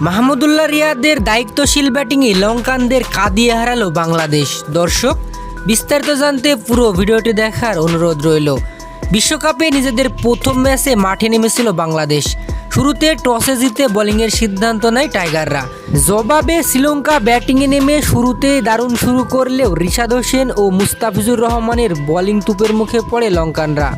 মাহমুদুল্লাহ রিয়াদের দায়িত্বশীল ব্যাটিংয়ে লঙ্কানদের কাঁদিয়ে হারালো বাংলাদেশ। দর্শক, বিস্তারিত জানতে পুরো ভিডিওটি দেখার অনুরোধ রইল। বিশ্বকাপে নিজেদের প্রথম ম্যাচে মাঠে নেমেছিল বাংলাদেশ। শুরুতে টসে জিতে বোলিংয়ের সিদ্ধান্ত নেয় টাইগাররা। জবাবে শ্রীলঙ্কা ব্যাটিংয়ে নেমে শুরুতেই দারুণ শুরু করলেও রিশাদ হোসেন ও মুস্তাফিজুর রহমানের বোলিং তুপের মুখে পড়ে লঙ্কানরা।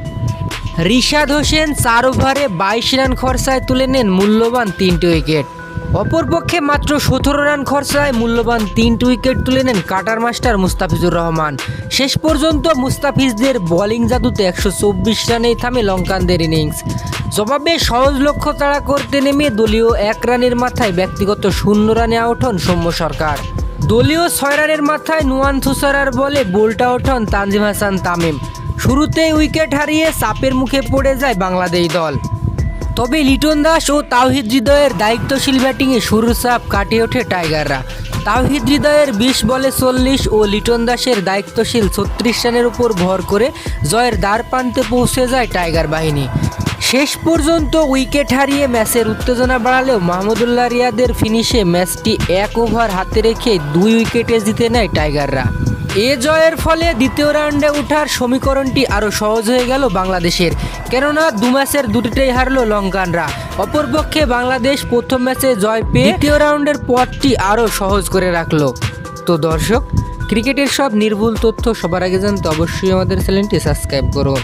রিশাদ হোসেন চার ওভারে বাইশ রান খরচায় তুলে নেন মূল্যবান তিনটি উইকেট। অপরপক্ষে মাত্র সতেরো রান খরচায় মূল্যবান তিনটি উইকেট তুলে নেন কাটার মাস্টার মুস্তাফিজুর রহমান। শেষ পর্যন্ত মুস্তাফিজদের বোলিং জাদুতে একশো চব্বিশ রানেই থামে লঙ্কানদের ইনিংস। জবাবে সহজ লক্ষ্য তাড়া করতে নেমে দলীয় এক রানের মাথায় ব্যক্তিগত শূন্য রানে আউট হন সৌম্য সরকার। দলীয় ছয় রানের মাথায় নুয়ান থুসারার বলে বোল্ট হন তানজিম হাসান তামিম। শুরুতেই উইকেট হারিয়ে চাপের মুখে পড়ে যায় বাংলাদেশ দল। তবে লিটন দাস ও তাওহিদ হৃদয়ের দায়িত্বশীল ব্যাটিংয়ে শুরুর চাপ কাটিয়ে ওঠে টাইগাররা। তাওহিদ হৃদয়ের বিশ বলে চল্লিশ ও লিটন দাসের দায়িত্বশীল ছত্রিশ রানের উপর ভর করে জয়ের দ্বার প্রান্তে পৌঁছে যায় টাইগার বাহিনী। শেষ পর্যন্ত উইকেট হারিয়ে ম্যাচের উত্তেজনা বাড়ালেও মাহমুদুল্লাহ রিয়াদের ফিনিশে ম্যাচটি এক ওভার হাতে রেখে দুই উইকেটে জিতে নেয় টাইগাররা। এ জয়ের ফলে দ্বিতীয় রাউন্ডে ওঠার সমীকরণটি আরও সহজ হয়ে গেল বাংলাদেশের। কেননা দু ম্যাচের দুটিতেই হারলো লঙ্কানরা। অপরপক্ষে বাংলাদেশ প্রথম ম্যাচে জয় পেয়ে দ্বিতীয় রাউন্ডের পথটি আরও সহজ করে রাখল। তো দর্শক, ক্রিকেটের সব নির্ভুল তথ্য সবার আগে জানতে অবশ্যই আমাদের চ্যানেলটি সাবস্ক্রাইব করুন।